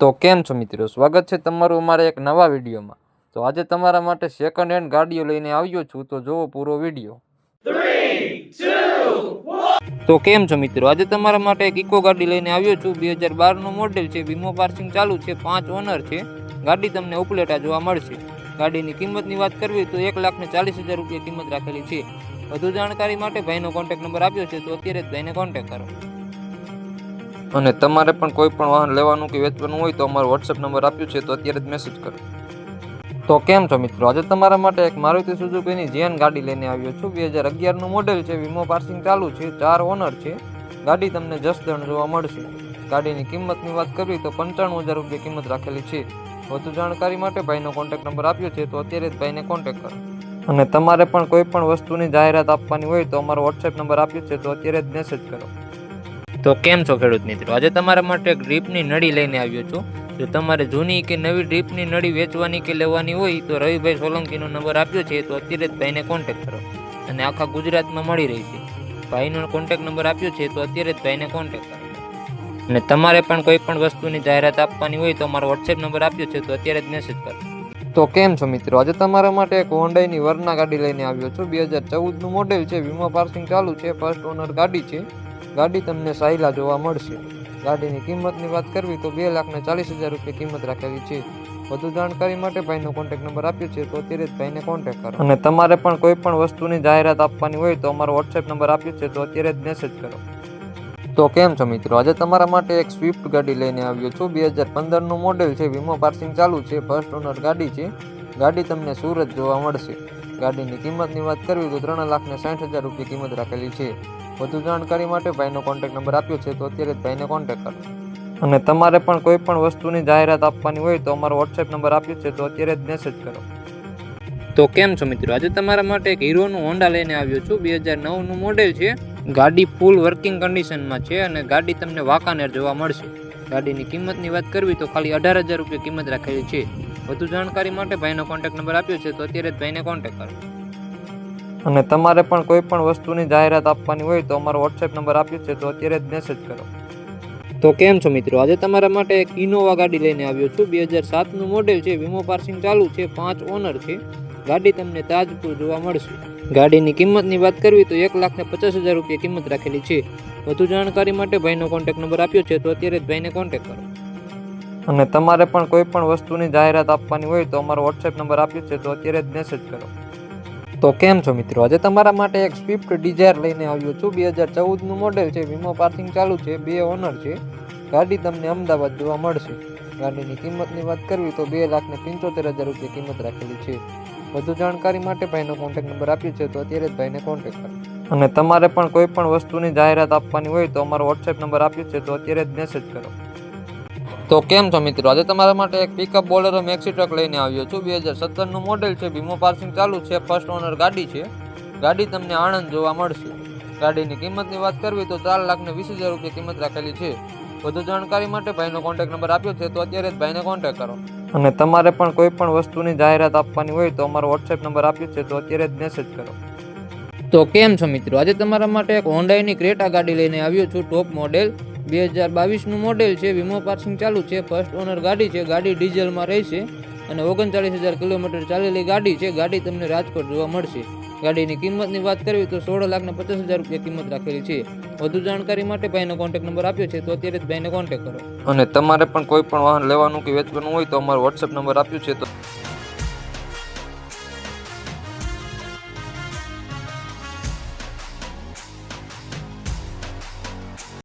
તો કેમ છો મિત્રો? સ્વાગત છે તમારું અમારા એક નવા વિડીયોમાં. તો આજે તમારા માટે સેકન્ડ હેન્ડ ગાડીઓ લઈને આવ્યો છું તો જોવો પૂરો વીડિયો. તો કેમ છો મિત્રો? આજે તમારા માટે એક ઇકો ગાડી લઈને આવ્યો છું. બે હજાર બારનું મોડેલ છે વીમો પાર્સિંગ ચાલુ છે પાંચ ઓનર છે. ગાડી તમને ઉપલેટા જોવા મળશે. ગાડીની કિંમતની વાત કરવી તો એક લાખ ને ચાલીસ હજાર રૂપિયા કિંમત રાખેલી છે. વધુ જાણકારી માટે ભાઈનો કોન્ટેક્ટ નંબર આપ્યો છે તો અત્યારે જ ભાઈને કોન્ટેક્ટ કરો. અને તમારે પણ કોઈ પણ વાહન લેવાનું કે વેચવાનું હોય તો અમારો વોટ્સએપ નંબર આપ્યો છે તો અત્યારે જ મેસેજ કરો. તો કેમ છો મિત્રો? આજે તમારા માટે એક મારુતિ સુઝુકીની જેન ગાડી લઈને આવ્યો છું. બે હજાર અગિયારનું મોડેલ છે, વીમો પાર્સિંગ ચાલુ છે, ચાર ઓનર છે. ગાડી તમને જસદણ જોવા મળશે. ગાડીની કિંમતની વાત કરવી તો પંચાણું હજાર રૂપિયા કિંમત રાખેલી છે. વધુ જાણકારી માટે ભાઈનો કોન્ટેક્ટ નંબર આપ્યો છે તો અત્યારે જ ભાઈને કોન્ટેક્ટ કરો. અને તમારે પણ કોઈ પણ વસ્તુની જાહેરાત આપવાની હોય તો અમારો વોટ્સએપ નંબર આપ્યો છે તો અત્યારે જ મેસેજ કરો. તો કેમ છો ખેડૂત મિત્રો? આજે તમારા માટે એક ડ્રીપની નળી લઈને આવ્યો છું. જો તમારે જૂની કે નવી ડ્રીપની નળી વેચવાની કે લેવાની હોય, તો રવિભાઈ સોલંકીનો નંબર આપ્યો છે, તો અત્યારે જ ભાઈને કોન્ટેક્ટ કરો. અને આખા ગુજરાતમાં મળી રહી છે. ભાઈનો કોન્ટેક નંબર આપ્યો છે, તો અત્યારે જ ભાઈને કોન્ટેક્ટ કરો. અને તમારે પણ કોઈ પણ વસ્તુની જાહેરાત આપવાની હોય, તો અમારો વોટ્સએપ નંબર આપ્યો છે, તો અત્યારે જ મેસેજ કરો. તો કેમ છો મિત્રો? આજે તમારા માટે એક હોન્ડાઈની વરના ગાડી લઈને આવ્યો છું. બે હજાર ચૌદનું મોડેલ છે, વીમો પાર્સિંગ ચાલુ છે ફર્સ્ટ ઓનર ગાડી છે. ગાડી તમને સાયલા જોવા મળશે. ગાડીની કિંમતની વાત કરવી તો બે લાખને ચાલીસ હજાર રૂપિયા કિંમત રાખેલી છે. વધુ જાણકારી માટે ભાઈનો કોન્ટેક્ટ નંબર આપ્યો છે તો અત્યારે જ ભાઈને કોન્ટેક્ટ કરો. અને તમારે પણ કોઈ પણ વસ્તુની જાહેરાત આપવાની હોય તો અમારો વોટ્સએપ નંબર આપ્યો છે તો અત્યારે જ મેસેજ કરો. તો કેમ છો મિત્રો? આજે તમારા માટે એક સ્વિફ્ટ ગાડી લઈને આવ્યો છું. બે હજાર પંદરનું મોડેલ છે. વીમો પાર્સિંગ ચાલુ છે. ફર્સ્ટ ઓનર ગાડી છે. ગાડી તમને સુરત જોવા મળશે. ગાડીની કિંમતની વાત કરવી તો ત્રણ લાખને સાઠ હજાર રૂપિયા કિંમત રાખેલી છે. વધુ જાણકારી માટે ભાઈનો કોન્ટેક્ટ નંબર આપ્યો છે, તો અત્યારે જ ભાઈને કોન્ટેક્ટ કરો. અને તમારે પણ કોઈ પણ વસ્તુની જાહેરાત આપવાની હોય તો અમારો વોટ્સએપ નંબર આપ્યો છે, તો અત્યારે જ મેસેજ કરો. તો કેમ છો મિત્રો? આજે તમારા માટે એક હીરોનું હોન્ડા લઈને આવ્યો છું. બે હજાર નવનું મોડેલ છે. ગાડી ફૂલ વર્કિંગ કન્ડિશનમાં છે અને ગાડી તમને વાંકાનેર જોવા મળશે. ગાડીની કિંમતની વાત કરવી તો ખાલી અઢાર હજાર રૂપિયા કિંમત રાખેલી છે. વધુ જાણકારી માટે ભાઈનો કોન્ટેક્ટ નંબર આપ્યો છે, તો અત્યારે જ ભાઈને કોન્ટેક્ટ કરો. અને તમારે પણ કોઈ પણ વસ્તુની જાહેરાત આપવાની હોય તો અમારો વોટ્સએપ નંબર આપ્યો છે તો અત્યારે જ મેસેજ કરો. તો કેમ છો મિત્રો? આજે તમારા માટે એક ઇનોવા ગાડી લઈને આવ્યો છું. બે હજાર સાતનું મોડેલ છે વીમો પાર્સિંગ ચાલુ છે પાંચ ઓનર છે. ગાડી તમને તાજપુર જોવા મળશે. ગાડીની કિંમતની વાત કરવી તો એક લાખ ને પચાસ હજાર રૂપિયા કિંમત રાખેલી છે. વધુ જાણકારી માટે ભાઈનો કોન્ટેક્ટ નંબર આપ્યો છે તો અત્યારે જ ભાઈને કોન્ટેક્ટ કરો. અને તમારે પણ કોઈ પણ વસ્તુની જાહેરાત આપવાની હોય તો અમારો વોટ્સએપ નંબર આપ્યો છે તો અત્યારે જ મેસેજ કરો. તો કેમ છો મિત્રો? આજે તમારા માટે એક સ્વિફ્ટ ડિઝાયર લઈને આવ્યો છું. બે હજાર ચૌદનું મોડેલ છે. વીમો પાર્કિંગ ચાલુ છે. બે ઓનર છે. ગાડી તમને અમદાવાદ જોવા મળશે. ગાડીની કિંમતની વાત કરવી તો બે લાખને પંચોતેર હજાર રૂપિયા કિંમત રાખેલી છે. વધુ જાણકારી માટે ભાઈનો કોન્ટેક્ટ નંબર આપ્યો છે તો અત્યારે જ ભાઈને કોન્ટેક્ટ કરો. અને તમારે પણ કોઈ પણ વસ્તુની જાહેરાત આપવાની હોય તો અમારો વોટ્સએપ નંબર આપ્યો છે તો અત્યારે જ મેસેજ કરો. તો કેમ છો મિત્રો? આજે તમારા માટે એક પિકઅપ બોલેરો મેક્સી ટ્રક લઈને આવ્યો છું. બે હજાર સત્તરનું મોડેલ છે. વીમો પાર્સિંગ ચાલુ છે. ફર્સ્ટ ઓનર ગાડી છે. ગાડી તમને આણંદ જોવા મળશે. ગાડીની કિંમતની વાત કરવી તો ચાર લાખને વીસ હજાર રૂપિયા કિંમત રાખેલી છે. વધુ જાણકારી માટે ભાઈનો કોન્ટેક્ટ નંબર આપ્યો છે તો અત્યારે જ ભાઈને કોન્ટેક્ટ કરો. અને તમારે પણ કોઈ પણ વસ્તુની જાહેરાત આપવાની હોય તો અમારો વોટ્સએપ નંબર આપ્યો છે તો અત્યારે જ મેસેજ કરો. તો કેમ છો મિત્રો? આજે તમારા માટે એક હોન્ડાઈની ક્રેટા ગાડી લઈને આવ્યો છું. ટોપ મોડેલ બે હજાર બાવીસનું મોડેલ છે વીમો પાર્સિંગ ચાલુ છે. ફર્સ્ટ ઓનર ગાડી છે, ગાડી ડીઝલમાં રહેશે અને ઓગણચાળીસ હજાર કિલોમીટર ચાલેલી ગાડી છે, ગાડી તમને રાજકોટ જોવા મળશે. ગાડીની કિંમતની વાત કરવી તો સોળ લાખને પચાસ હજાર રૂપિયા કિંમત રાખેલી છે. વધુ જાણકારી માટે ભાઈનો કોન્ટેક્ટ નંબર આપ્યો છે, તો અત્યારે જ ભાઈને કોન્ટેક્ટ કરો. અને તમારે પણ કોઈ પણ વાહન લેવાનું કે વેચવાનું હોય તો અમારો વોટ્સએપ નંબર આપ્યો છે, તો